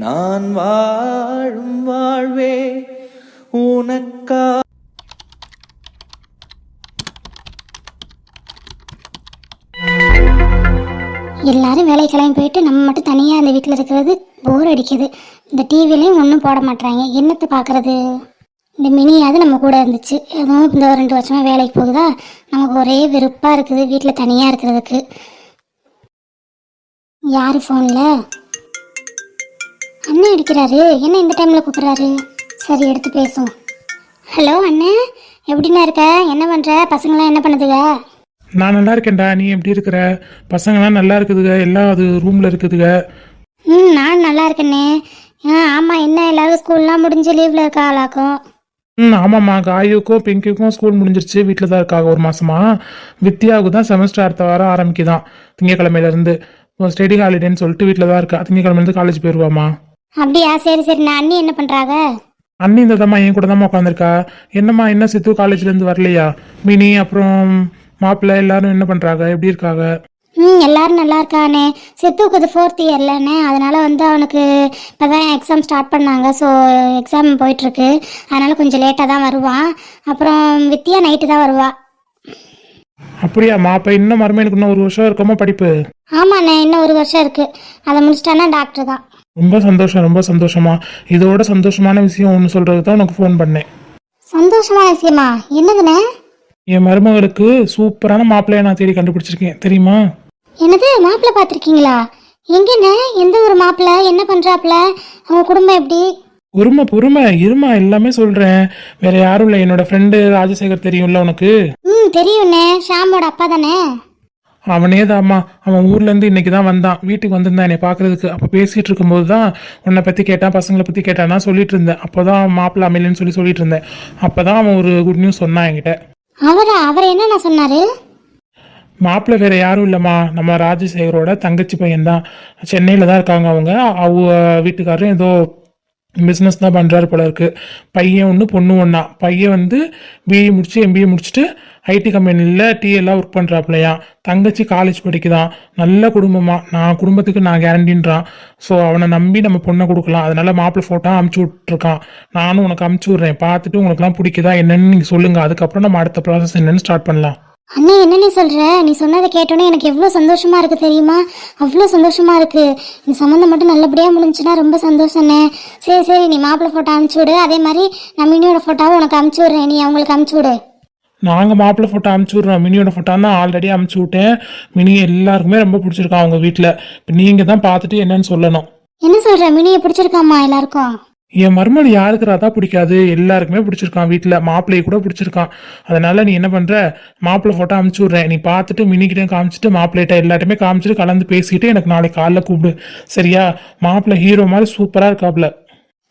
நான் வாழும் வாழ்வே உனக்கா. எல்லாரும் வேலை கிளம்பி போயிட்டு நம்ம மட்டும் தனியாக அந்த வீட்டில் இருக்கிறது போர் அடிக்குது. இந்த டிவிலையும் ஒன்றும் போட மாட்டுறாங்க என்னத்தை பார்க்கறது இந்த மினியாவது நம்ம கூட இருந்துச்சு. அதுவும் இந்த ஒரு ரெண்டு வருஷமாக வேலைக்கு போகுதா? நமக்கு ஒரே வெறுப்பாக இருக்குது வீட்டில் தனியாக இருக்கிறதுக்கு. யார் ஃபோனில் அண்ணன் அடிக்கிறாரு என்ன இந்த டைமில் கூப்பிட்றாரு? சரி எடுத்து பேசுவோம். ஹலோ அண்ணன் எப்படிண்ணா இருக்க? என்ன பண்ணுற பசங்களாம் என்ன பண்ணுதுங்க? நான் நல்லா இருக்கேன்டா. நீ எப்படி இருக்கிற? பசங்களாம் நல்லா இருக்குதுங்க. எல்லாம் அது ரூமில் இருக்குதுங்க. ம் நான் நல்லா இருக்கேனே. ஆ ஆமாம் என்ன எல்லாரும் ஸ்கூல்லாம் முடிஞ்சு லீவில் இருக்காளாக்கும் ம் ஆமாம்மா. காயுக்கும் பிங்கிக்கும் ஸ்கூல் முடிஞ்சிருச்சு. வீட்டில் தான் இருக்காங்க ஒரு மாசமா. வித்யாவுக்கு தான் செமஸ்டர் அடுத்த வாரம் ஆரம்பிக்குதான் திங்கக்கிழமையிலேருந்து ஸ்டடி ஹாலிடேன்னு சொல்லிட்டு வீட்டில் தான் இருக்கா. திங்கக்கிழமையிலேருந்து காலேஜ் போயிடுவாம்மா அப்படியா? சரி சரி. நான் அண்ணி என்ன பண்ணுறாங்க அண்ணி இந்த தம்மா என் கூட தாம்மா உட்காந்துருக்கா என்னம்மா என்ன சித்து காலேஜ்லேருந்து வரலையா? மினி அப்புறம் மாப்பிள்ளை எல்லாரும் என்ன பண்ணுறாங்க எப்படி இருக்காங்க ம் எல்லாரும் நல்லா இருக்கானே. சித்துவுக்கு இது ஃபோர்த் இயர்லண்ணே அதனால வந்து அவனுக்கு இப்போ தான் எக்ஸாம் ஸ்டார்ட் பண்ணாங்க. ஸோ எக்ஸாம் போயிட்டுருக்கு. அதனால கொஞ்சம் லேட்டாக தான் வருவான் அப்புறம் வித்யா நைட்டு தான் வருவா. அப்படியாம்மா அப்போ இன்னும் மறுமைக்கு இன்னும் ஒரு வருஷம் இருக்கமா படிப்பு? ஆமாண்ணே இன்னும் ஒரு வருஷம் இருக்குது அதை முடிச்சிட்டானா டாக்டர் தான். ரொம்ப சந்தோஷம் ரொம்ப சந்தோஷமா. இதோட சந்தோஷமான விஷயம் ஒன்று சொல்றதுக்கு தான் உனக்கு ஃபோன் பண்ணேன். சந்தோஷமான விஷயமா? என்னதுண்ணே? என் மருமகளுக்கு சூப்பரான மாப்பிள்ளைய நான் தேடி கண்டுபிடிச்சிருக்கேன். தெரியுமா? என்னது மாப்பிள்ளை பார்த்துருக்கீங்களா? எங்கண்ணே? எந்த ஒரு மாப்பிள்ளை? என்ன பண்ணுறாப்புல அவங்க குடும்பம் எப்படி? பொறுமை பொறுமை இருமா எல்லாமே சொல்றேன். வேற யாரும் இல்லை. என்னோட ஃப்ரெண்டு ராஜசேகர் தெரியும்ல உனக்கு? ம் தெரியும்ண்ணே. ஷாமோட அப்பா தானே? அவனே தாம்மா அவன் ஊர்ல இருந்து இன்னைக்கு தான் வந்தான் வீட்டுக்கு வந்திருந்தான் என்னை பார்க்கறதுக்கு. அப்போ பேசிட்டு இருக்கும்போது தான் உன்னை பத்தி கேட்டான் பசங்களை பத்தி கேட்டான் நான் சொல்லிட்டு இருந்தேன் அப்போதான் மாப்பிள்ளை அமையலன்னு சொல்லி சொல்லிட்டு இருந்தேன் அப்பதான் அவன் ஒரு குட் நியூஸ் சொன்னான் என்கிட்ட. அவரா? அவர் என்னண்ணா சொன்னாரு? மாப்பிள்ளை வேற யாரும் இல்லைம்மா. நம்ம ராஜசேகரோட தங்கச்சி பையன்தான். சென்னையில் தான் இருக்காங்க அவங்க. அவங்க வீட்டுக்காரரும் ஏதோ பிஸ்னஸ் தான் பண்ணுறாரு போல இருக்குது பையன் ஒன்று பொண்ணு ஒன்றா பையன் வந்து பிஏ முடிச்சு எம்பிஏ முடிச்சுட்டு ஐடி கம்பெனியில் டிஎல்லாம் ஒர்க் பண்ணுறாப்புலையா தங்கச்சி காலேஜ் படிக்குதான் நல்ல குடும்பமாக நான் குடும்பத்துக்கு நான் கேரண்டின்றான் ஸோ அவனை நம்பி நம்ம பொண்ணை கொடுக்கலாம். அதனால் மாப்பிள்ளை ஃபோட்டோ அமுச்சு விட்ருக்கான் நானும் உனக்கு அமுச்சு விட்றேன். பார்த்துட்டு உனக்குலாம் பிடிக்குதா என்னென்னு நீங்கள் சொல்லுங்கள் அதுக்கப்புறம் நம்ம அடுத்த ப்ராசஸ் என்னென்னு ஸ்டார்ட் பண்ணலாம். அண்ணே என்ன நீ சொல்ற? நீ சொன்னதை கேட்டோன்னே எனக்கு எவ்வளோ சந்தோஷமா இருக்கு தெரியுமா? அவ்வளோ சந்தோஷமா இருக்கு. இந்த சம்மந்தம் மட்டும் நல்லபடியாக முடிஞ்சுன்னா ரொம்ப சந்தோஷண்ணே சரி சரி நீ மாப்பிள்ளை ஃபோட்டோ அனுப்பிச்சி விடு. அதே மாதிரி நான் மினியோட ஃபோட்டோவும் உனக்கு அனுப்பிச்சி விட்றேன். நீ அவங்களுக்கு அனுப்பிச்சி விடு. நாங்கள் மாப்பிள்ளை ஃபோட்டோ அமுச்சு விட்றோம். மினியோட ஃபோட்டோ தான் ஆல்ரெடி அமுச்சு விட்டேன். மினி எல்லாருக்குமே ரொம்ப பிடிச்சிருக்கான் அவங்க வீட்டில் இப்போ நீங்கள் தான் பார்த்துட்டு என்னன்னு சொல்லணும். என்ன சொல்ற? மினியை பிடிச்சிருக்காம்மா எல்லாருக்கும்? என் மருமல் யாருக்கு ராதா பிடிக்காது? எல்லாருக்குமே பிடிச்சிருக்கான் வீட்டில் மாப்பிள்ளையை கூட பிடிச்சிருக்கான். அதனால நீ என்ன பண்ணுற மாப்பிள்ளை ஃபோட்டோ அமுச்சு விட்றேன். நீ பார்த்துட்டு மினிக்கிட்டையும் காமிச்சிட்டு மாப்பிள்ளைகிட்ட எல்லாத்தையுமே காமிச்சிட்டு கலந்து பேசிட்டு எனக்கு நாளைக்கு காலைல கூப்பிடு. சரியா? மாப்பிள்ளை ஹீரோ மாதிரி சூப்பராக இருக்காப்புல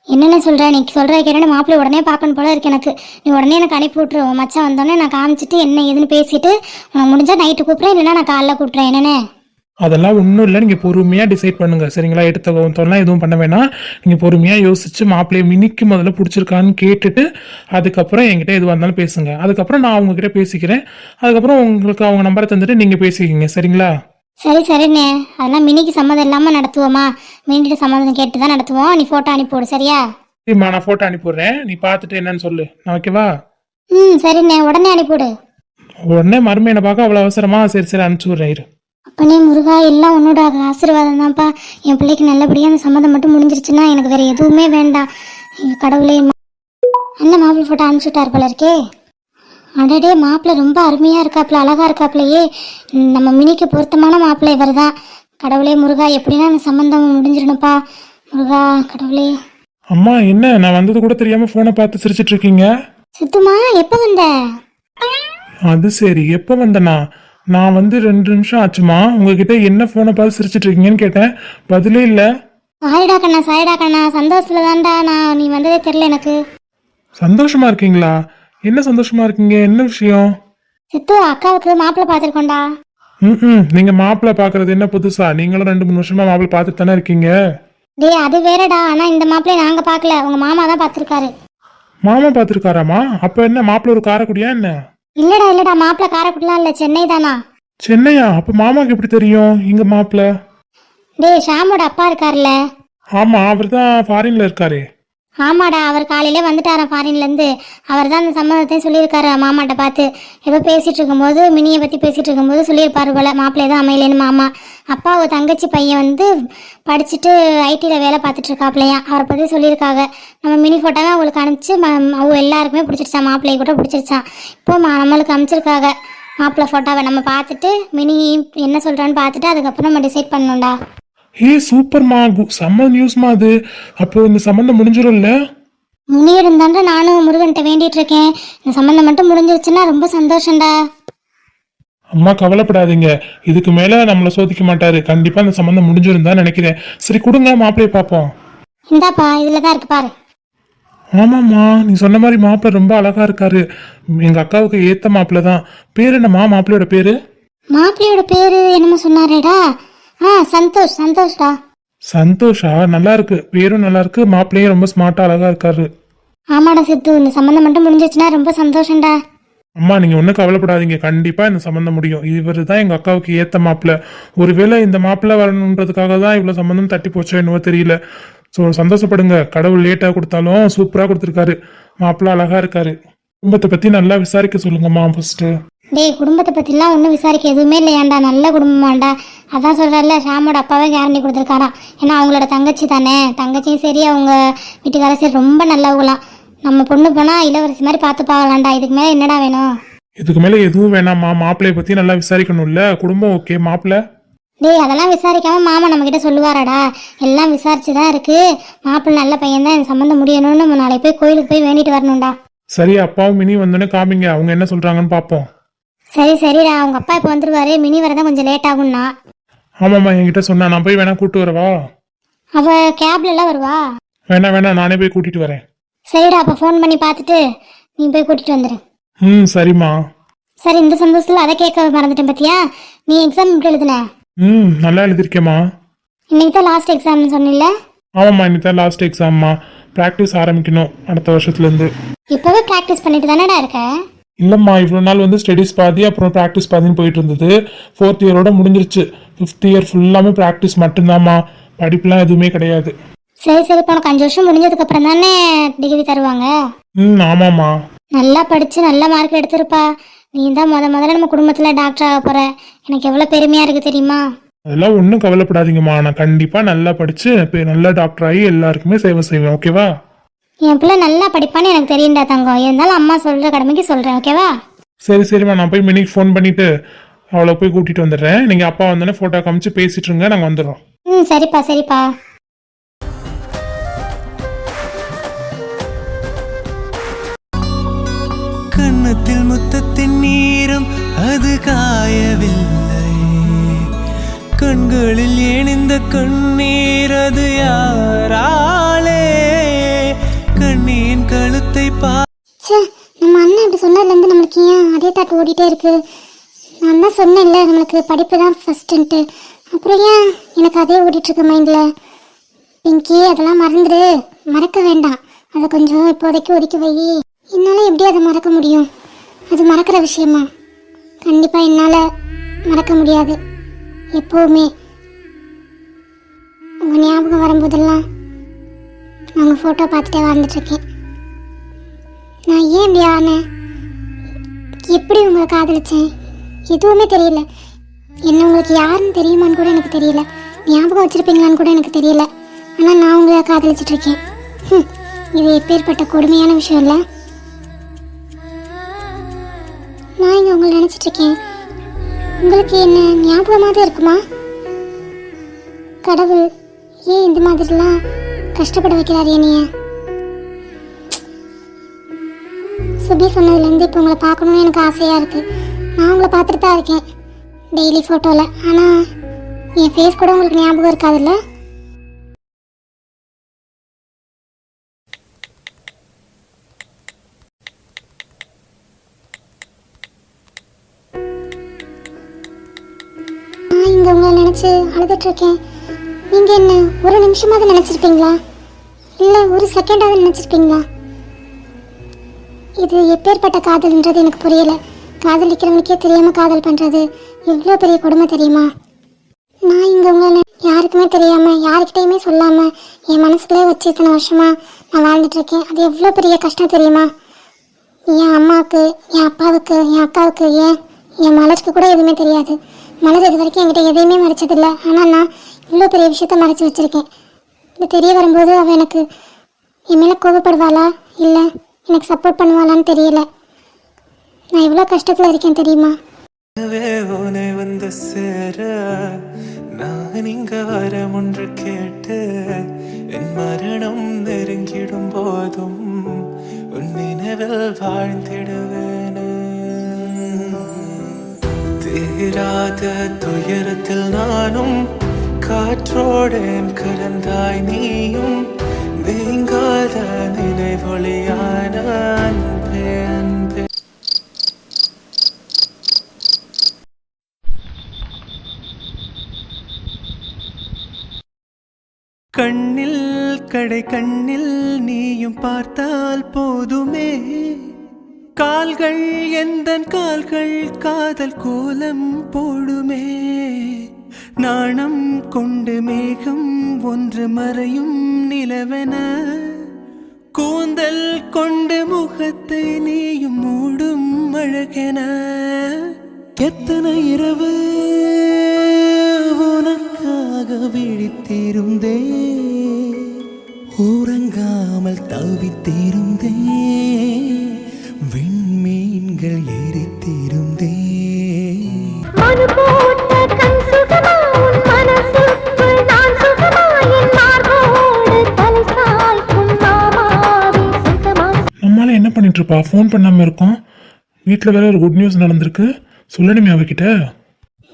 என்னென்ன சொல்கிறேன் நீ சொல்கிற கேட்டோன்னே மாப்பிள்ளை உடனே பார்க்கணும் போல இருக்கு எனக்கு. நீ உடனே எனக்கு அனுப்பி விட்ரு உன் மச்சான் வந்தோடனே நான் காமிச்சிட்டு என்ன ஏதுன்னு பேசிட்டு உனக்கு முடிஞ்சால் நைட்டு கூப்பிட்றேன். இல்லைன்னா நான் காலைல கூப்பிட்றேன். என்னென்ன? அதெல்லாம் ஒன்றும் இல்லை. நீங்கள் பொறுமையாக டிசைட் பண்ணுங்க. சரிங்களா? எடுத்த கவுத்தம்லாம் எதுவும் பண்ண வேணாம். நீங்கள் பொறுமையாக யோசிச்சு மாப்பிள்ளையை மினிக்கு முதல்ல பிடிச்சிருக்கான்னு கேட்டுட்டு அதுக்கப்புறம் என்கிட்ட எதுவாக இருந்தாலும் பேசுங்க. அதுக்கப்புறம் நான் அவங்ககிட்ட பேசிக்கிறேன். அதுக்கப்புறம் உங்களுக்கு அவங்க நம்பரை தந்துட்டு நீங்கள் பேசிக்கிங்க. சரிங்களா? சரி சரிண்ணே. அதெல்லாம் மினிக்கு சம்மதம் இல்லாமல் நடத்துவோமா? மினிட்டு சம்மதம் கேட்டு தான் நடத்துவோம். நீ ஃபோட்டோ அனுப்பி விடு சரியா? சரிம்மா நான் ஃபோட்டோ அனுப்பிடுறேன் நீ பார்த்துட்டு என்னன்னு சொல்லு. நான் ஓகேவா ம் சரிண்ணே. உடனே அனுப்பி விடு. உடனே மருமையனை பார்க்க அவ்வளோ அவசரமா? சரி சரி அனுப்பிச்சி விட்றேன் இரு. அப்பனே முருகா எல்லாம் உன்னோட ஆசீர்வாதம் தான்ப்பா என் பிள்ளைக்கு நல்லபடியாக அந்த சம்மதம் மட்டும் முடிஞ்சிருச்சுன்னா எனக்கு வேற எதுவுமே வேண்டாம். ஐயோ, கடவுளே அண்ணன் மாப்பிள்ளை ஃபோட்டோ அனுப்பிச்சுட்டார் போல இருக்கே. அடடே மாப்பிள்ளை ரொம்ப அருமையாக இருக்காப்புல அழகா இருக்காப்புலையே நம்ம மினிக்கு பொருத்தமான மாப்பிள்ளை இவர் தான் கடவுளே முருகா எப்படின்னா அந்த சம்மந்தம் முடிஞ்சிடணும்ப்பா. முருகா கடவுளே. அம்மா என்ன நான் வந்தது கூட தெரியாம ஃபோனை பார்த்து சிரிச்சிட்டு இருக்கீங்க? சித்துமா எப்போ வந்த? அது சரி எப்போ வந்தனா? நான் வந்து ரெண்டு நிமிஷம் ஆச்சுமா? உங்ககிட்ட என்ன ஃபோனை பார்த்து சிரிச்சிட்டு இருக்கீங்கன்னு கேட்டேன். பதிலே இல்லை. சாரிடா கண்ணா சாரிடா கண்ணா. சந்தோஷத்துல தான்டா நான் நீ வந்து சொல்கிறதே தெரில எனக்கு. சந்தோஷமா இருக்கீங்களா? என்ன சந்தோஷமா இருக்கீங்க? என்ன விஷயம்? சித்து அக்காவுக்கு மாப்பிள்ளை பார்த்துருக்கோண்டா ம் நீங்க மாப்பிள்ளை பாக்குறது என்ன புதுசா? நீங்களும் ரெண்டு மூணு வருஷமா மாப்பிள்ளை பார்த்துட்டு தானே இருக்கீங்க? டேய் அது வேறடா. ஆனால் இந்த மாப்பிள்ளையை நாங்கள் பார்க்கல. உங்கள் மாமா தான் பார்த்துருக்காரு. மாமா பார்த்துருக்காராமா? அப்ப என்ன மாப்பிள்ளை ஒரு காரக்குடியா என்ன? இல்லடா இல்லடா மாப்பிள்ளை காரைக்குடிலாம் இல்லை சென்னை தானா? சென்னையா? அப்ப மாமாக்கு எப்படி தெரியும்? இங்க மாப்பிள்ளை டேய் ஷாமோட அப்பா இருக்கார்ல? ஆமா அவர் தான் ஃபாரின்ல இருக்காரு. ஆமாடா அவர் காலையிலே வந்துட்டாராம் ஃபாரின்லேருந்து அவர் தான் அந்த சம்மதத்தையும் சொல்லியிருக்காரு மாமாட்ட பார்த்து. ஏதோ பேசிகிட்டு இருக்கும்போது மினியை பற்றி பேசிகிட்டு இருக்கும்போது சொல்லியிருப்பாரு போல மாப்பிள்ளை தான் அமையலேன்னு மாமா. அப்பா ஒரு தங்கச்சி பையன் வந்து படிச்சுட்டு ஐடியில் வேலை பார்த்துட்டு இருக்காப்லையா அவரை பற்றி சொல்லியிருக்காங்க நம்ம மினி ஃபோட்டோவை அவங்களுக்கு அனுப்பிச்சு ம அவங்க எல்லாருக்குமே பிடிச்சிருச்சான் மாப்பிள்ளையை கூட பிடிச்சிருச்சான் இப்போ நம்மளுக்கு அனுப்பிச்சிருக்காங்க மாப்பிள்ளை ஃபோட்டோவை நம்ம பார்த்துட்டு மினி என்ன சொல்கிறான்னு பார்த்துட்டு அதுக்கப்புறம் நம்ம டிசைட் பண்ணணும்டா. ஹே சூப்பர்மா செம்ம நியூஸ்மா அது. அப்போ இந்த சம்மந்தம் முடிஞ்சிடும்ல முனியிடம் தாண்டா நானும் முருகன்கிட்ட வேண்டிட்டு இருக்கேன் இந்த சம்மந்தம் மட்டும் முடிஞ்சிருச்சுன்னா ரொம்ப சந்தோஷம்டா. அம்மா கவலைப்படாதீங்க. இதுக்கு மேல நம்மள சோதிக்க மாட்டாரு. கண்டிப்பா இந்த சம்மந்தம் முடிஞ்சிரும் தான் நினைக்கிறேன். சரி கொடுங்க மாப்பிள்ளைய பார்ப்போம் இந்தாப்பா இதில் தான் இருக்கு பாரு. ஆமாம்மா நீ சொன்ன மாதிரி மாப்பிள்ளை ரொம்ப அழகா இருக்காரு. எங்க அக்காவுக்கு ஏத்த மாப்பிள்ளை தான் பேர் என்னம்மா மாப்பிள்ளையோட பேரு? மாப்பிள்ளையோட பேரு என்னமோ சொன்னாரேடா. ஆ சந்தோஷ் சந்தோஷ்டா. சந்தோஷா? நல்லா இருக்கு பேரும் நல்லா இருக்கு மாப்பிள்ளையும் ரொம்ப ஸ்மார்ட்டா அழகா இருக்காரு. ஆமாடா சித்து இந்த சம்மந்தம் மட்டும் முடிஞ்சிருச்சுன்னா ரொம்ப சந்தோஷம்டா. அம்மா நீங்க ஒன்றும் கவலைப்படாதீங்க. கண்டிப்பா இந்த சம்மந்தம் முடியும். இவர் தான் எங்க அக்காவுக்கு ஏத்த மாப்பிள்ளை. ஒருவேளை இந்த மாப்பிள்ளை வரணுன்றதுக்காக தான் இவ்வளவு சம்மந்தம் தட்டி போச்சோ என்னவோ தெரியல. ஸோ சந்தோஷப்படுங்க. கடவுள் லேட்டா கொடுத்தாலும் சூப்பரா கொடுத்துருக்காரு. மாப்பிள்ளை அழகா இருக்காரு. குடும்பத்தை பத்தி நல்லா விசாரிக்க சொல்லுங்கம்மா ஃபர்ஸ்ட் டேய் குடும்பத்தை பற்றிலாம் ஒன்றும் விசாரிக்க எதுவுமே இல்லையாண்டா. நல்ல குடும்பமாண்டா. அதான் சொல்கிறாருல ஷாமோட அப்பாவே கேரண்டி கொடுத்துருக்காராம் ஏன்னா அவங்களோட தங்கச்சி தானே. தங்கச்சியும் சரி அவங்க வீட்டுக்கார சரி ரொம்ப நல்லவங்களாம் நம்ம பொண்ணு போனால் இளவரசி மாதிரி பார்த்து பார்க்கலாம்டா. இதுக்கு மேலே என்னடா வேணும்? இதுக்கு மேல எதுவும் வேணாம்மா. மாப்பிள்ளைய பத்தி நல்லா விசாரிக்கணும்ல. குடும்பம் ஓகே மாப்பிள்ளை? டேய் அதெல்லாம் விசாரிக்காம மாமா நம்ம கிட்ட சொல்லுவாராடா. எல்லாம் விசாரிச்சு தான் இருக்கு. மாப்பிள்ளை நல்ல பையன் தான் இந்த சம்மந்தம் முடியணும்னு நம்ம நாளைக்கு போய் கோயிலுக்கு போய் வேண்டிட்டு வரணும்டா. சரி அப்பாவும் மினி வந்தோடனே காமிங்க. அவங்க என்ன சொல்றாங்கன்னு பார்ப்போம். சரி சரிடா. அவங்க அப்பா இப்போ வந்துருவாரு. மினி வரதான் கொஞ்சம் லேட் ஆகும்னா. ஆமாம்மா என்கிட்ட சொன்னா. நான் போய் வேணா கூட்டு வரவா? அவ கேப்ல எல்லாம் வருவா? வேணா வேணா. நானே போய் கூட்டிட்டு வரேன். சரிடா அப்போ ஃபோன் பண்ணி பார்த்துட்டு நீ போய் கூட்டிட்டு வந்துடு ம் சரிம்மா. சரி இந்த சந்தோஷத்தில் அதை கேட்க மறந்துட்டேன் பார்த்தியா நீ எக்ஸாம் எப்படி எழுதுன? ம் நல்லா எழுதிருக்கேம்மா. இன்னைக்கு தான் லாஸ்ட் எக்ஸாம்னு சொன்னில்ல ஆமாம்மா இன்னைக்கு தான் லாஸ்ட் எக்ஸாம்மா ப்ராக்டிஸ் ஆரம்பிக்கணும் அடுத்த வருஷத்துலேருந்து. இப்போவே ப்ராக்டிஸ் பண்ணிட்டு தானடா இருக்க? இல்லைம்மா இவ்வளோ நாள் வந்து ஸ்டடீஸ் பாதி அப்புறம் ப்ராக்டிஸ் பாதின்னு போயிட்டு இருந்தது. ஃபோர்த் இயரோட முடிஞ்சிருச்சு. ஃபிஃப்த் இயர் ஃபுல்லாமே ப்ராக்டிஸ் மட்டும்தாம்மா. படிப்புலாம் எதுவுமே கிடையாது. சரி சரி இப்போ உனக்கு அஞ்சு வருஷம் முடிஞ்சதுக்கு அப்புறம் தானே டிகிரி தருவாங்க? ம் ஆமாம்மா. நல்லா படிச்சு நல்ல மார்க் எடுத்திருப்பா. நீ தான் முத முதல்ல நம்ம குடும்பத்தில் டாக்டர் ஆக போற. எனக்கு எவ்வளோ பெருமையா இருக்கு தெரியுமா? அதெல்லாம் ஒன்றும் கவலைப்படாதீங்கம்மா. நான் கண்டிப்பாக நல்லா படித்து நல்ல டாக்டர் ஆகி எல்லாருக்குமே சேவை செய்வேன். ஓகேவா என் பிள்ளை நல்லா படிப்பான்னு எனக்கு தெரியும்டா தங்கம். இருந்தாலும் அம்மா சொல்ற கடமைக்கு சொல்றேன் ஓகேவா சரி சரிம்மா. நான் போய் மினிக்கு ஃபோன் பண்ணிவிட்டு அவளை போய் கூட்டிகிட்டு வந்துடுறேன். நீங்கள் அப்பா வந்தோடனே ஃபோட்டோ காமிச்சு பேசிட்டு இருங்க நாங்கள் வந்துடுறோம். ம் சரிப்பா சரிப்பா. கன்னத்தில் முத்தத்தின் நீரம் அது காயவில்லை. கண்களில் ஏன் இந்த கண்ணீர் அது யாராலே கழுத்தை பா ச்சே நம்ம அண்ணன் இப்படி சொன்னதுலேருந்து நம்மளுக்கு ஏன் அதே தாட் ஓடிட்டே இருக்கு? நான் தான் சொன்னேன்ல நம்மளுக்கு படிப்பு தான் ஃபஸ்ட்டுன்ட்டு அப்புறம் ஏன் எனக்கு அதே ஓடிட்டுருக்கு மைண்டில் பிங்கி அதெல்லாம் மறந்துடு மறக்க வேண்டாம். அதை கொஞ்சம் இப்போதைக்கு ஒதுக்கி வை. என்னால் எப்படி அதை மறக்க முடியும்? அது மறக்கிற விஷயமா? கண்டிப்பாக என்னால் மறக்க முடியாது. எப்போவுமே. உங்கள் ஞாபகம் வரும்போதெல்லாம் நான் உங்கள் ஃபோட்டோ பார்த்துட்டே வாழ்ந்துட்டுருக்கேன். நான் ஏன் இப்படி ஆனேன்? எப்படி உங்களை காதலிச்சேன்? எதுவுமே தெரியல. என்ன உங்களுக்கு யாருன்னு தெரியுமான்னு கூட எனக்கு தெரியல. ஞாபகம் வச்சிருப்பீங்களான்னு கூட எனக்கு தெரியல. ஆனால் நான் உங்களை காதலிச்சிட்டு இருக்கேன். இது எப்பேற்பட்ட கொடுமையான விஷயம் இல்லை? நான் இங்கே உங்களை நினச்சிட்ருக்கேன் உங்களுக்கு என்ன ஞாபகமாக தான் இருக்குமா? கடவுள் ஏன் இந்த மாதிரிலாம் கஷ்டப்பட வைக்கிறார் என்னைய? சொன்னதுலேருந்து இப்போ உங்களை பார்க்கணும்னு எனக்கு ஆசையாக இருக்குது நான் உங்களை பார்த்துட்டு தான் இருக்கேன். டெய்லி ஃபோட்டோவில் ஆனால் என் ஃபேஸ் கூட உங்களுக்கு ஞாபகம் இருக்காதுல்ல? நினச்சி அழுதுட்ருக்கேன் நீங்க என்ன ஒரு நிமிஷமாவது நினச்சிருப்பீங்களா? இல்லை ஒரு செகண்டாவது நினச்சிருப்பீங்களா? இது எப்பேற்பட்ட காதல்ன்றது எனக்கு புரியல. காதலிக்கிறவனுக்கே தெரியாம காதல் பண்றது எவ்வளோ பெரிய கொடுமை தெரியுமா? நான் இங்க உங்களை யாருக்குமே தெரியாம யாருக்கிட்டையுமே சொல்லாம என் மனசுக்குள்ளே வச்சு இத்தனை வருஷமா நான் வாழ்ந்துட்டு இருக்கேன். அது எவ்வளோ பெரிய கஷ்டம் தெரியுமா? என் அம்மாவுக்கு என் அப்பாவுக்கு என் அக்காவுக்கு ஏன்? என் மலருக்கு கூட எதுவுமே தெரியாது. மலர் இது வரைக்கும் என்கிட்ட எதையுமே மறைச்சதில்லை. ஆனால் நான் இவ்வளோ பெரிய விஷயத்த மறைச்சி வச்சிருக்கேன். இது தெரிய வரும்போது அவள் எனக்கு என் மேலே கோபப்படுவாளா? இல்லை. எனக்கு சப்போர்ட் பண்ணுவாளான்னு தெரியல. நான் எவ்வளோ கஷ்டத்தில் இருக்கேன் தெரியுமா? வே வந்து சேர நான் இங்க வரம் ஒன்று கேட்டு என் மரணம் நெருங்கிடும் போதும் உன் நினைவில் வாழ்ந்திடுவேன். தீராத துயரத்தில் நானும் காற்றோடேன் கலந்தாய் நீயும் நீங்காத நினைவொளியான அன்பே அன்பே. கண்ணில் கடை கண்ணில் நீயும் பார்த்தால் போதுமே. கால்கள் எந்த கால்கள் காதல் கோலம் போடுமே. நாணம் கொண்டு மேகம் ஒன்று மறையும் நிலவென. கூந்தல் கொண்டு முகத்தை நீயும் மூடும் அழகென. எத்தனை இரவு உனக்காக விழித்திருந்தே. உறங்காமல் தவித்திருந்தேன் இருப்பா ஃபோன் பண்ணாம இருக்கோம். வீட்டில் வேற ஒரு குட் நியூஸ் நடந்திருக்கு. சொல்லணுமே அவகிட்ட.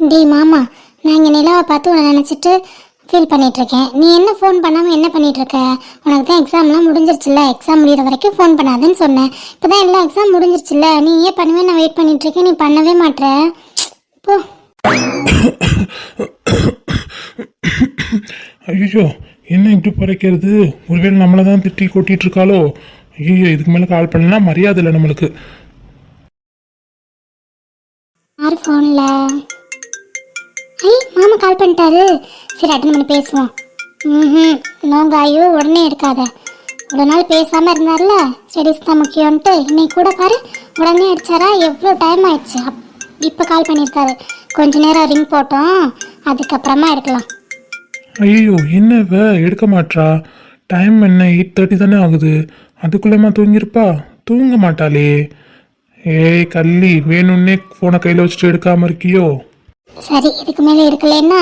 டேய் மாமா நான் இங்கே நிலாவை பார்த்து உன்னை நினச்சிட்டு ஃபீல் பண்ணிட்டு இருக்கேன். நீ என்ன ஃபோன் பண்ணாமல் என்ன பண்ணிட்டு இருக்க? உனக்கு தான் எக்ஸாம்லாம் முடிஞ்சிருச்சுல்ல? எக்ஸாம் முடியிற வரைக்கும் ஃபோன் பண்ணாதேன்னு சொன்னேன். இப்போ தான் எல்லா எக்ஸாம் முடிஞ்சிருச்சுல்ல? நீ ஏன் பண்ணவே நான் வெயிட் பண்ணிட்டு இருக்கேன். நீ பண்ணவே மாட்ற. போ. ஐயோ என்ன இப்படி பறைக்கிறது ஒருவேளை நம்மளை தான் திட்டி கொட்டிட்டு இருக்காளோ? ஐயோ இதுக்கு மேலே கால் பண்ணலாம் மரியாதை இல்லை நம்மளுக்கு. யார் ஃபோனில் ஐ மாமா கால் பண்ணிட்டாரு. சரி அட்டன் பண்ணி பேசுவோம். ம் நோங்காயோ உடனே எடுக்காத ஒரு நாள் பேசாமல் இருந்தார்ல? ஸ்டடீஸ் தான் முக்கியம்ன்ட்டு இன்னைக்கு கூட பாரு உடனே அடிச்சாரா? எவ்வளோ டைம் ஆயிடுச்சு. அப் இப்போ கால் பண்ணியிருக்காரு. கொஞ்ச நேரம் ரிங் போட்டோம். அதுக்கப்புறமா எடுக்கலாம். ஐயோ என்ன எடுக்க மாட்றா. டைம் என்ன? எயிட் தேர்ட்டி தானே ஆகுது. அதுக்குள்ளேமா தூங்கியிருப்பா? தூங்க மாட்டாளே. ஏய் கள்ளி வேணும்னே ஃபோனை கையில் வச்சுட்டு எடுக்காம இருக்கியோ? சரி இதுக்கு மேலே எடுக்கலைன்னா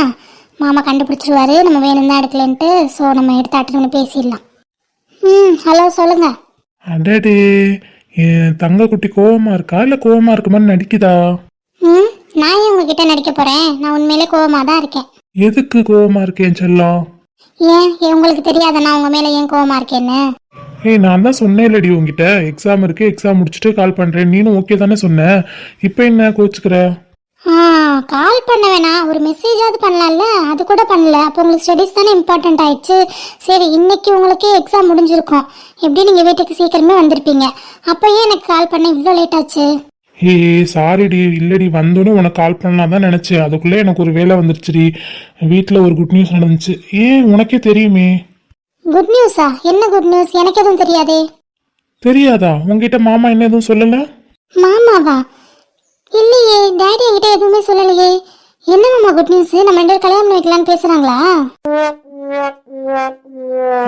மாமா கண்டுபிடிச்சிருவாரு. நம்ம வேணும் தான் எடுக்கலன்ட்டு ஸோ நம்ம எடுத்து அட்டன் பண்ணி பேசிடலாம். ம் ஹலோ சொல்லுங்க. அடடே என் தங்க குட்டி கோவமா இருக்கா? இல்லை கோவமா இருக்க மாதிரி நடிக்குதா? ம் நான் ஏன் உங்ககிட்ட நடிக்க போறேன்? நான் உண்மையிலே கோவமாக தான் இருக்கேன். எதுக்கு கோவமா இருக்கேன் செல்லம்? ஏன்? உங்களுக்கு தெரியாத நான் உங்க மேல ஏன் கோவமா இருக்கேன்னு? ஏய் நான் தான் சொன்னேன்லடி உங்ககிட்ட எக்ஸாம் இருக்கு எக்ஸாம் முடிச்சுட்டு கால் பண்றேன். நீனும் ஓகே தானே சொன்ன. இப்போ என்ன கோச்சுக்கிற? கால் பண்ண வேணாம். ஒரு மெசேஜாவது பண்ணலாம்ல? அது கூட பண்ணல. அப்போ உங்களுக்கு ஸ்டடீஸ் தானே இம்பார்ட்டன்ட் ஆயிடுச்சு. சரி இன்னைக்கு உங்களுக்கு எக்ஸாம் முடிஞ்சிருக்கும். எப்படி நீங்க வீட்டுக்கு சீக்கிரமே வந்திருப்பீங்க? அப்போ ஏன் எனக்கு கால் பண்ண இவ்வளோ லேட் ஆச்சு. ஏய் சாரிடி இல்லடி வந்தோடனே உனக்கு கால் பண்ணலாம் தான் நினச்சேன். அதுக்குள்ளே எனக்கு ஒரு வேலை வந்துருச்சுடி. வீட்டில் ஒரு குட் நியூஸ் நடந்துச்சு. ஏன் உனக்கே தெரியுமே. குட் நியூஸா என்ன குட் நியூஸ் எனக்கு எதுவும் தெரியாதே. தெரியாதா? உங்ககிட்ட மாமா என்ன எதுவும் சொல்லலை? மாமாவா? இல்லையே டேடி என்கிட்ட எதுவுமே சொல்லலையே. என்ன மாமா குட் நியூஸ் நம்ம ரெண்டு பேரும் கல்யாணம் வைக்கலாம்னு பேசுறாங்களா?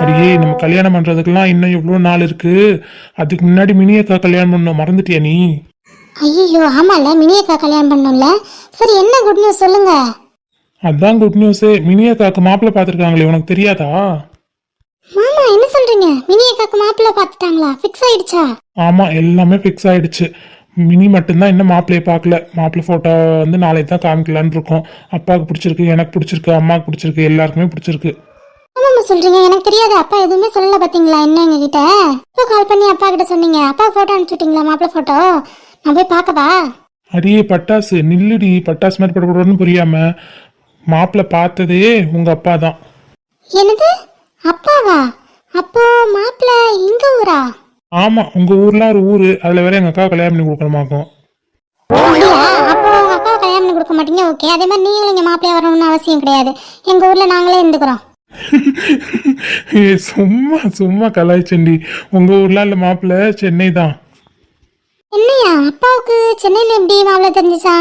அடியே நம்ம கல்யாணம் பண்ணுறதுக்கெல்லாம் இன்னும் எவ்வளோ நாள் இருக்கு. அதுக்கு முன்னாடி மினியக்கா கல்யாணம் பண்ணோம் மறந்துட்டியா நீ? ஐயோ ஆமால மினியக்கா கல்யாணம் பண்ணோம்ல சரி என்ன குட் நியூஸ் சொல்லுங்க? அதான் குட் நியூஸு மினியக்காக்கு மாப்பிள்ளை பார்த்துருக்காங்களே உனக்கு தெரியாதா? சொல்றீங்க? மினியக்காக்கு மாப்பிள்ளை பார்த்துட்டாங்களா? ஃபிக்ஸ் ஆயிடுச்சா? ஆமாம் எல்லாமே ஃபிக்ஸ் ஆயிடுச்சு. மினி மட்டும்தான் இன்னும் மாப்பிள்ளையை பார்க்கல. மாப்பிள்ளை ஃபோட்டோ வந்து நாளைக்கு தான் காமிக்கலான்னு இருக்கோம். அப்பாவுக்கு பிடிச்சிருக்கு எனக்கு பிடிச்சிருக்கு அம்மாவுக்கு பிடிச்சிருக்கு எல்லாருக்குமே பிடிச்சிருக்கு. ஆமாம்மா சொல்றீங்க. எனக்கு தெரியாது. அப்பா எதுவுமே சொல்லல பாத்தீங்களா? என்ன எங்ககிட்ட? இப்போ கால் பண்ணி அப்பா கிட்ட சொன்னீங்க. அப்பா போட்டோ அனுப்பிச்சுட்டீங்களா மாப்பிள்ளை போட்டோ நான் போய் பார்க்கவா? அடியே பட்டாசு. நில்லுடி. பட்டாசு மாதிரி படப்படன்னு புரியாம மாப்பிள்ளை பார்த்ததே உங்க அப்பா தான். என்னது? அப்பாவா? அப்போ மாப்பிள்ள இங்க ஊரா? ஆமா உங்க ஊர்ல ஒரு ஊரு. அதுல வேற எங்க அக்கா கல்யாணம் பண்ணி கொடுக்கணுமாக்கும். அப்படியா? அப்போ உங்க அப்பாவை கல்யாணம் பண்ணி கொடுக்க மாட்டீங்க? ஓகே அதே மாதிரி நீங்களும் இங்க மாப்பிள்ளையா வரணும்னு அவசியம் கிடையாது. எங்க ஊர்ல நாங்களே இருந்துக்கிறோம். ஏ சும்மா சும்மா கலாய்ச்சண்டி. உங்க ஊர்ல இல்ல மாப்பிள்ளை சென்னை தான். என்னையா? அப்பாவுக்கு சென்னையில எப்படி மாப்பிள்ள தெரிஞ்சுச்சா?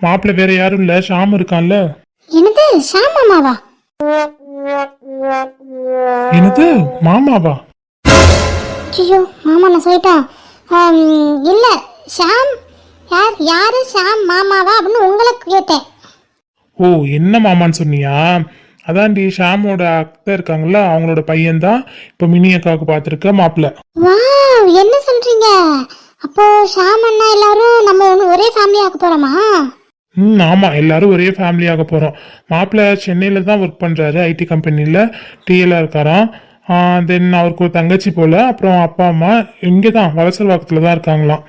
மாப்பிள்ளை வேற யாரும் இல்ல. ஷாம் இருக்கான்ல. என்னது? ஷாம் மாமாவா? என்னது? மாமாவா? ஐயோ மாமா நான் சொல்லிட்டேன் இல்ல ஷாம் யார் யாரு? ஷாம் மாமாவா? அப்படின்னு உங்களை கேட்டேன். ஓ என்ன மாமான்னு சொன்னியா? அதான்டி ஷாமோட அத்தை இருக்காங்கல்ல அவங்களோட பையன் தான் இப்போ மினி அக்காவுக்கு பார்த்துருக்க மாப்பிள்ளை வாவ் என்ன சொல்றீங்க? அப்போ ஷாம் அண்ணா எல்லாரும் நம்ம ஒன்று ஒரே ஃபேமிலி ஆக போறோமா? ம் ஆமாம் எல்லாரும் ஒரே ஃபேமிலியாக போகிறோம் மாப்பிள்ளை சென்னையில் தான் ஒர்க் பண்ணுறாரு ஐடி கம்பெனியில் டிஎல்லாக இருக்காராம். தென் அவருக்கு ஒரு தங்கச்சி போல் அப்புறம் அப்பா அம்மா இங்கே தான் வளசல்வாக்கத்தில் தான் இருக்காங்களாம்.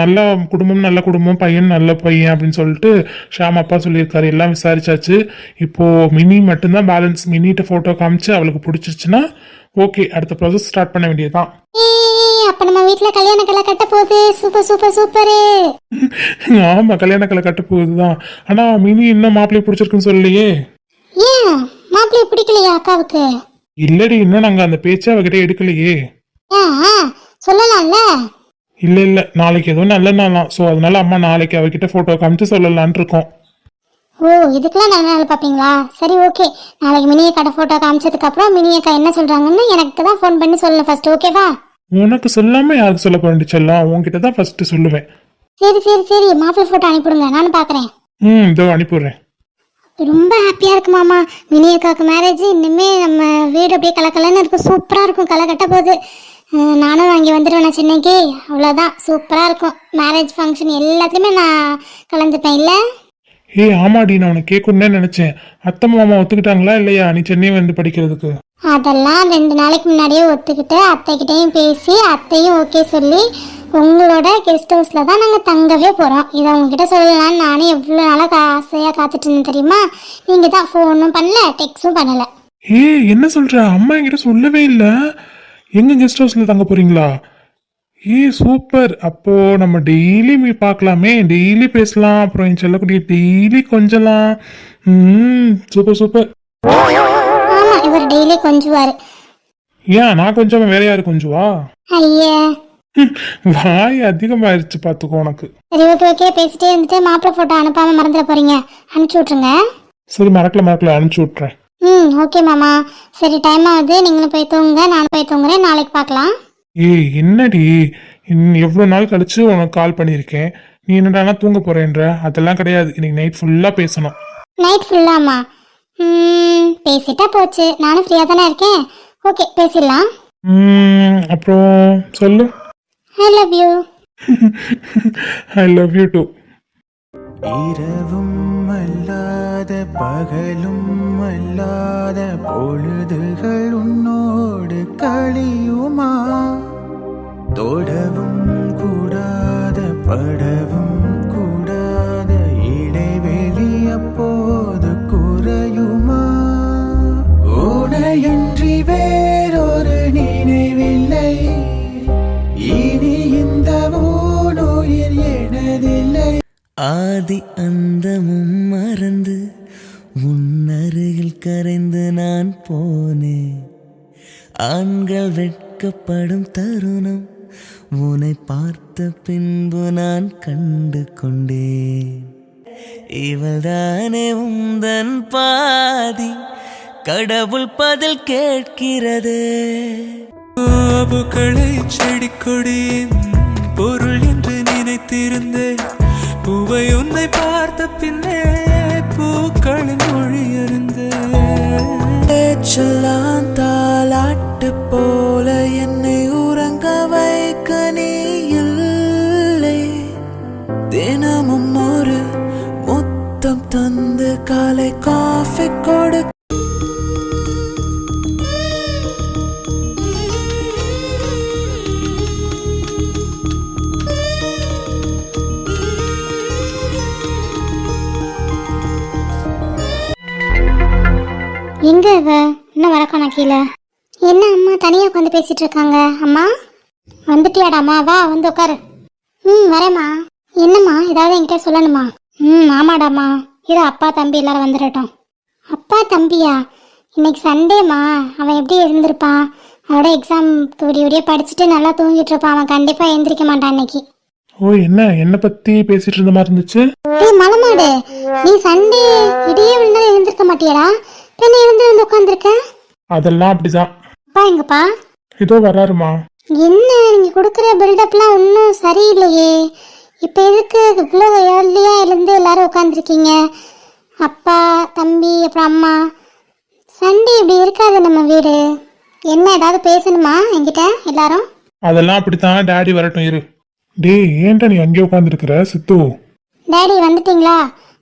நல்ல குடும்பம் நல்ல குடும்பம் பையன் நல்ல பையன் அப்படின்னு சொல்லிட்டு ஷாம் அப்பா சொல்லியிருக்காரு. எல்லாம் விசாரிச்சாச்சு. இப்போது மினி மட்டும்தான் பேலன்ஸ் மினிகிட்ட ஃபோட்டோ காமிச்சு அவளுக்கு பிடிச்சிருச்சுன்னா ஓகே அடுத்த ப்ராசஸ் ஸ்டார்ட் பண்ண வேண்டியதுதான். அப்ப நம்ம வீட்ல கல்யாண கலை கட்ட போகுது சூப்பர் சூப்பர் சூப்பரு. ஆமா கல்யாணக்கலை கட்ட போகுதுதான் ஆனா மினி இன்னும் மாப்பிள்ளை பிடிச்சிருக்குன்னு சொல்லலையே. ஏன்? மாப்பிள்ளைய பிடிக்கலையா அக்காவுக்கு? இல்லடி இன்னும் நாங்க அந்த பேச்சை அவகிட்ட எடுக்கலையே. ஏன் சொல்லலாம்ல? இல்ல இல்ல நாளைக்கு ஏதோ நல்ல நாளாம் சோ அதனால அம்மா நாளைக்கு அவகிட்ட போட்டோ காமிச்சு சொல்லலாம்னு இருக்கோம். ஓ இதுக்கெல்லாம் நல்ல நாள் பார்ப்பீங்களா சரி ஓகே. நாளைக்கு மினியை கடை ஃபோட்டோ காமிச்சதுக்கு அப்புறம் மினி அக்கா என்ன சொல்றாங்கன்னு எனக்கு தான் ஃபோன் பண்ணி சொல்லணும் ஃபர்ஸ்ட் ஓகேவா உனக்கு சொல்லாம யாருக்கு சொல்ல போறேன் செல்லம் உன்கிட்ட தான் ஃபர்ஸ்ட் சொல்லுவேன். சரி சரி சரி. மாப்பிள்ளை ஃபோட்டோ அனுப்பிடுங்க. நானும் பார்க்குறேன். ம் இதோ அனுப்பிடுறேன். ரொம்ப ஹாப்பியாக இருக்கு மாமா. மினி அக்காவுக்கு மேரேஜ் இனிமே நம்ம வீடு அப்படியே கலக்கலன்னு இருக்கும் சூப்பராக இருக்கும். களை கட்ட போகுது நானும் அங்கே வந்துடுவேன் சென்னைக்கு. அவ்வளோதான் சூப்பராக இருக்கும். மேரேஜ் ஃபங்க்ஷன் எல்லாத்துலேயுமே நான் கலந்துப்பேன். இல்லை? ஏய் ஆமாடி நான் உனக்கு கேட்கணும்னு நினைச்சேன். அத்தை மாமா ஒத்துக்கிட்டாங்களா இல்லையா? நீ சென்னை வந்து படிக்கிறதுக்கு. அதெல்லாம் ரெண்டு நாளைக்கு முன்னாடியே ஒத்துக்கிட்டு அத்தைக்கிட்டையும் பேசி அத்தையும் ஓகே சொல்லி உங்களோட கெஸ்ட் ஹவுஸில் தான் நாங்கள் தங்கவே போகிறோம் இதை உங்ககிட்ட சொல்லலாம்னு நானே எவ்வளோ நாளாக ஆசையாக காத்துட்டு இருந்தேன் தெரியுமா? நீங்கள் தான் ஃபோனும் பண்ணல டெக்ஸும் பண்ணலை. ஏய் என்ன சொல்ற? அம்மா என்கிட்ட சொல்லவே இல்லை. எங்க கெஸ்ட் ஹவுஸ்ல தங்க போறீங்களா? ஏய் சூப்பர். அப்போ நம்ம டெய்லி மீ பார்க்கலாமே. டெய்லி பேசலாம். அப்புறம் என் செல்லக்குடி டெய்லி கொஞ்சலாம். ம் சூப்பர் சூப்பர். ஆமாம் இவர் டெய்லி கொஞ்சுவார். ஏன் நான் கொஞ்சம் வேற யாரு கொஞ்சுவா? ஐயே. வாய் அதிகமாயிருச்சு பார்த்துக்கோ உனக்கு. சரி ஓகே ஓகே பேசிட்டே இருந்துட்டு மாப்பிள்ளை ஃபோட்டோ அனுப்பாமல் மறந்துட போகிறீங்க அனுப்பிச்சி விட்ருங்க சரி மறக்கல மறக்கல அனுப்பிச்சு விட்றேன் ம் ஓகே மாமா. சரி டைம் ஆகுது. நீங்களும் போய் தூங்குங்க. நானும் போய் தூங்குறேன். நாளைக்கு பார்க்கலாம். ஏய் என்னடி? எவ்வளோ நாள் கழிச்சு உனக்கு கால் பண்ணியிருக்கேன்? நீ என்னடானா தூங்க போறேன்ற. அதெல்லாம் கிடையாது. இன்னைக்கு நைட் ஃபுல்லாக பேசணும். நைட் ஃபுல்லாமா ம் பேசிட்டா போச்சு. நானும் ஃப்ரீயாக தானே இருக்கேன். ஓகே பேசிடலாம். ம், அப்புறம் சொல்லு. I love you I love you too இரவும் அல்லாத பகலும் அல்லாத பொழுதுகள் உன்னோடு கழியுமா? தொடவும் கூடாத படவும் கூடாத இடைவெளி அப்போது குறையுமா? உனையன்றி வேறொரு நினைவில்லை. இனி இந்த ஊனுயிர் எனதில்லை. ஆதி அந்தமும் மறந்து உன்னருகில் கரைந்து நான் போனேன். ஆண்கள் வெட்கப்படும் தருணம் உன்னை பார்த்த பின்பு நான் கண்டு கொண்டேன். இவள்தானே உந்தன் பாதி கடவுள் பதில் கேட்கிறது. பூக்களை செடி கொடியின் பொருள் என்று நினைத்திருந்தேன். பூவை உன்னை பார்த்த பின்னே பூக்களின் மொழி அறிந்தேன் தாலாட்டு போல என்னை தந்து காலை காஃபி கொடு. இவ? இன்னும் வரக்கான கீழே என்ன அம்மா தனியாக உட்காந்து பேசிட்டு இருக்காங்க? அம்மா? வந்துட்டியாடாம்மா வா வந்து உட்காரு. ம் வரேம்மா. என்னம்மா? ஏதாவது என்கிட்ட சொல்லணுமா? ம் ஆமாடாம்மா இரு அப்பா தம்பி எல்லாரும் வந்துடட்டும் அப்பா தம்பியா? இன்னைக்கு சண்டேம்மா. அவன் எப்படி இருந்திருப்பான் அவனோட எக்ஸாம்க்கு விடிய விடிய படிச்சுட்டு நல்லா தூங்கிட்டு இருப்பான். அவன் கண்டிப்பாக எந்திரிக்க மாட்டான் இன்னைக்கு. ஓ என்ன? என்னை பத்தி பேசிட்டு இருந்த மாதிரி இருந்துச்சு? டேய் மலமாடு. நீ சண்டே இடையே விழுந்தாலும் எழுந்திருக்க மாட்டியாடா? பின்ன எழுந்து வந்து உட்காந்துருக்க அதெல்லாம் அப்படிதான். அப்பா எங்கப்பா? இதோ வராருமா. என்ன நீங்க கொடுக்குற பில்டப்லாம் ஒன்றும் சரியில்லையே. இப்போ எதுக்கு? இவ்வளோ ஏர்லியா எழுந்து எல்லாரும் உட்காந்துருக்கீங்க அப்பா தம்பி அப்புறம் அம்மா. சண்டே இப்படி இருக்காது நம்ம வீடு. என்ன ஏதாவது பேசணுமா என்கிட்ட எல்லாரும்? அதெல்லாம் அப்படித்தான். டாடி வரட்டும் இரு. டேய் ஏன்டா நீ அங்கே உட்காந்துருக்கிற சித்து? டேடி வந்துட்டீங்களா?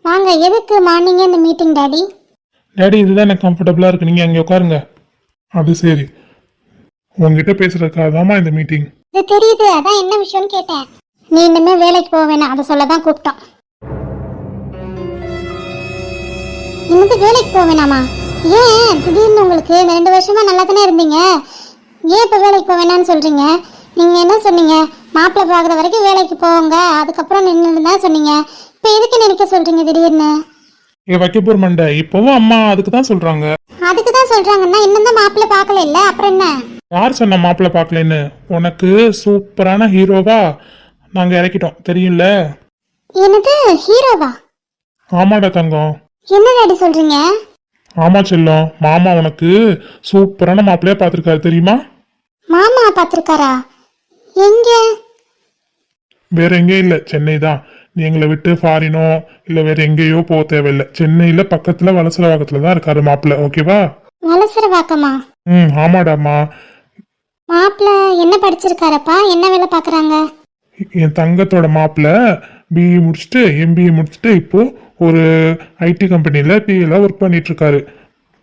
வாங்க எதுக்கு மார்னிங்கே இந்த மீட்டிங் டாடி டாடி இதுதான் எனக்கு கம்ஃபர்டபுளாக இருக்கு. நீங்கள் அங்கே உட்காருங்க. அது சரி. உங்ககிட்ட பேசுறதுக்காக இந்த மீட்டிங் இது தெரியுது. அதான் என்ன விஷயம்னு கேட்டேன். நீ இனிமே வேலைக்கு போக வேணாம். அதை சொல்ல தான் கூப்பிட்டோம். இன்னது வேலைக்கு போக வேணாமா? ஏன்? திடீர்னு உங்களுக்கு இந்த ரெண்டு வருஷமா நல்லா தானே இருந்தீங்க? ஏன் இப்போ வேலைக்கு போக வேணாம்னு சொல்றீங்க? நீங்க என்ன சொன்னீங்க? மாப்பிள்ளை பார்க்குற வரைக்கும் வேலைக்கு போங்க. அதுக்கப்புறம் நின்று தான் சொன்னீங்க. இப்போ எதுக்கு நினைக்க சொல்றீங்க திடீர்னு? இங்கே வைக்கப்போர் மண்டை. இப்போவும் அம்மா அதுக்கு தான் சொல்கிறாங்க அதுக்கு தான் சொல்றாங்கன்னா இன்னும் தான் மாப்பிள்ளை பார்க்கல இல்ல? அப்புறம் என்ன? யார் சொன்ன மாப்பிள்ளை பார்க்கலன்னு? உனக்கு சூப்பரான ஹீரோவா? நாங்கள் இறக்கிட்டோம். தெரியும்ல? என்னது ஹீரோவா? ஆமாடா தங்கம். என்ன டாடி சொல்றீங்க? ஆமா செல்லம் மாமா உனக்கு சூப்பரான மாப்பிள்ளையா பார்த்துருக்காரு தெரியுமா? மாமா பார்த்துருக்காரா? எங்க? வேற எங்கேயும் இல்லை சென்னை தான். நீ எங்களை விட்டு ஃபாரினோ இல்லை வேற எங்கேயோ போக தேவையில்லை. சென்னையில் பக்கத்தில் வலசரவாக்கத்தில் தான் இருக்காரு மாப்பிள்ளை ஓகேவா வலசர வாக்கமா ம் ஆமாடாம்மா. மாப்பிள்ள என்ன படிச்சிருக்காரப்பா? என்ன வேலை பார்க்கறாங்க? என் தங்கத்தோட மாப்பிள்ளை பிஇ முடிச்சுட்டு எம்பிஏ முடிச்சுட்டு இப்போ ஒரு ஐடி கம்பெனியில் பிஏல ஒர்க் பண்ணிட்டு இருக்காரு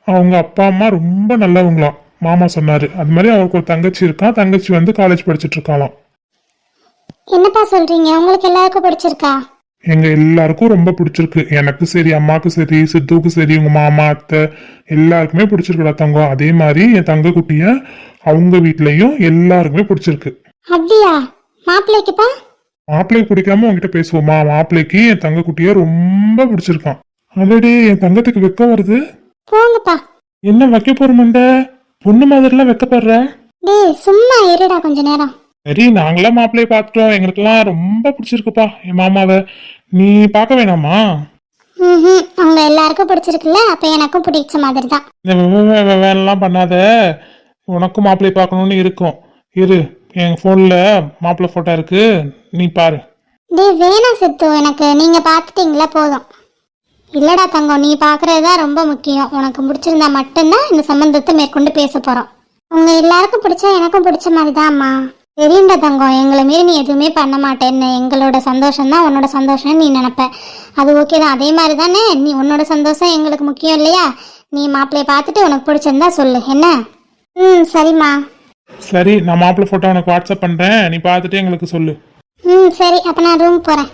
அவங்க அப்பா அம்மா ரொம்ப நல்லவங்களாம். மாமா சொன்னாரு. அது மாதிரி அவருக்கு ஒரு தங்கச்சி இருக்கான் தங்கச்சி வந்து காலேஜ் படிச்சுட்டு இருக்காளாம் என்னப்பா சொல்றீங்க? உங்களுக்கு எல்லாருக்கும் பிடிச்சிருக்கா? எங்க எல்லாருக்கும் ரொம்ப பிடிச்சிருக்கு. எனக்கு சரி அம்மாவுக்கு சரி சித்துவுக்கு சரி உங்க மாமா அத்தை எல்லாருக்குமே பிடிச்சிருக்குடா தங்கம். அதே மாதிரி என் தங்க குட்டிய அவங்க வீட்லயும் எல்லாருக்குமே பிடிச்சிருக்கு. அப்படியா? மாப்பிள்ளைக்குப்பா. மாப்பிள்ளைக்கு பிடிக்காம உங்ககிட்ட பேசுவோமா? மாப்பிள்ளைக்கு என் தங்க குட்டிய ரொம்ப பிடிச்சிருக்கான். அடடே என் தங்கத்துக்கு வெக்கம் வருது. போங்கப்பா. என்ன வைக்க போற மண்டை? பொண்ணு மாதிரிலாம் வெக்கப்படுற? டேய் சும்மா இருடா கொஞ்ச நேரம். சரி நாங்களாம் மாப்பிள்ளைய பார்த்துட்டோம். எங்களுக்கெல்லாம் ரொம்ப பிடிச்சிருக்குப்பா என் மாமாவை. நீ பார்க்க வேணாமா? ம் அவங்க எல்லாருக்கும் பிடிச்சிருக்குல்ல அப்ப எனக்கும் பிடிச்ச மாதிரி தான் இந்த வேலைலாம் பண்ணாத. உனக்கும் மாப்பிள்ளை பார்க்கணும்னு இருக்கும். இரு. என் ஃபோனில் மாப்பிள்ளை ஃபோட்டோ இருக்கு. நீ பாரு. டேய் வேணாம் சித்து. எனக்கு நீங்க பார்த்துட்டீங்களா? போதும். இல்லடா தங்கம் நீ பார்க்கறது தான் ரொம்ப முக்கியம். உனக்கு பிடிச்சிருந்தா மட்டும்தான் இந்த சம்பந்தத்தை மேற்கொண்டு பேச போறோம். உங்க எல்லாருக்கும் பிடிச்சா எனக்கும் பிடிச்ச மாதிரி தான்மா தெரியும்டா தங்கம் எங்களை மீறி நீ எதுவுமே பண்ண மாட்டேன்னு. எங்களோட சந்தோஷம் தான் உன்னோட சந்தோஷம்னு நீ நினப்ப. அது ஓகே தான். அதே மாதிரி தானே நீ உன்னோட சந்தோஷம் எங்களுக்கு முக்கியம் இல்லையா? நீ மாப்பிள்ளைய பார்த்துட்டு உனக்கு பிடிச்சிருந்தா சொல்லு. என்ன? ம் சரிம்மா. சரி நான் மாப்பிள்ளை ஃபோட்டோ உனக்கு வாட்ஸ்அப் பண்ணுறேன் நீ பார்த்துட்டு எங்களுக்கு சொல்லு. ம் சரி அப்போ நான் ரூம் போகிறேன்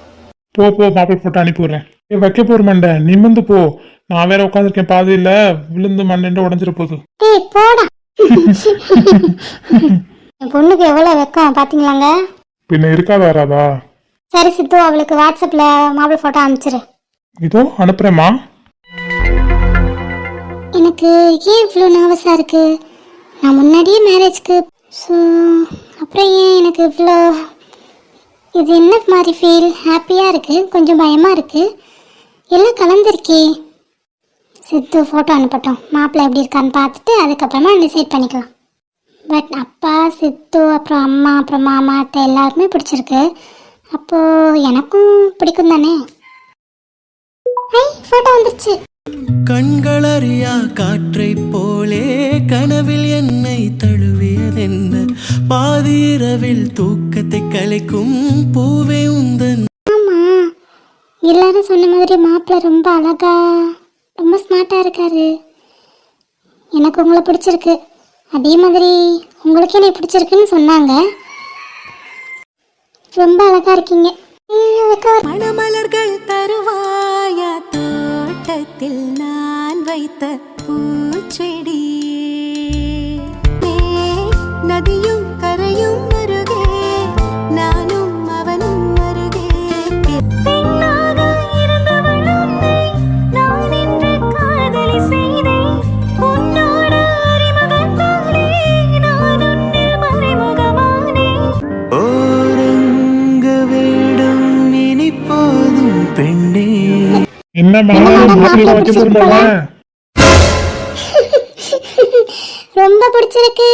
போ போ மாப்பிள்ளை ஃபோட்டோ அனுப்பி விட்றேன் ஏ வைக்க போற மண்டை நிமிந்து போ. நான் வேற உட்காந்துருக்கேன் பாதையில் விழுந்து மண்டை உடஞ்சிட போகுது டேய் போடா. என் பொண்ணுக்கு எவ்வளோ வெக்கம் பார்த்தீங்களாங்க பின்ன இருக்காதா ராதா சரி சித்து அவளுக்கு வாட்ஸ்அப்பில் மாப்பிள்ளை ஃபோட்டோ அனுப்பிச்சிரு. இதோ அனுப்புறேம்மா. எனக்கு ஏன் இவ்வளோ நர்வஸாக இருக்கு? நான் முன்னாடியே மேரேஜ்க்கு ஸோ அப்புறம் ஏன் எனக்கு இவ்வளோ இது என்ன மாதிரி ஃபீல் ஹாப்பியாக இருக்குது கொஞ்சம் பயமாக இருக்குது எல்லாம் கலந்துருக்கே. சித்து ஃபோட்டோ அனுப்பட்டும். மாப்பிள்ளை எப்படி இருக்கான்னு பார்த்துட்டு அதுக்கப்புறமா டிசைட் பண்ணிக்கலாம். பட் அப்பா சித்து அப்புறம் அம்மா அப்புறம் மாமா அத்தை எல்லாருக்குமே பிடிச்சிருக்கு. அப்போது எனக்கும் பிடிக்கும் தானே ஐ ஃபோட்டோ வந்துருச்சு. கண்களறியா காற்றைப் போலே கனவில் என்னை தழுவியதென்ன? பாதிரவில் தூக்கத்தை கலைக்கும் பூவே உந்தன். எல்லாரும் சொன்ன மாதிரி மாப்பிள்ளை ரொம்ப அழகா ரொம்ப ஸ்மார்ட்டா இருக்காரு. எனக்கு உங்களை பிடிச்சிருக்கு. அதே மாதிரி உங்களுக்கு என்னை பிடிச்சிருக்குன்னு சொன்னாங்க. ரொம்ப அழகா இருக்கீங்க. மணமலர்கள் தருவாயா தோட்டத்தில் வைத்த பூச்செடி நதியும் கரையும் அருகே நானும் அவனும் அருகே. பெண்ணாக இருந்தவள் உன்னை நான் இன்று பிடிச்சிருக்கு.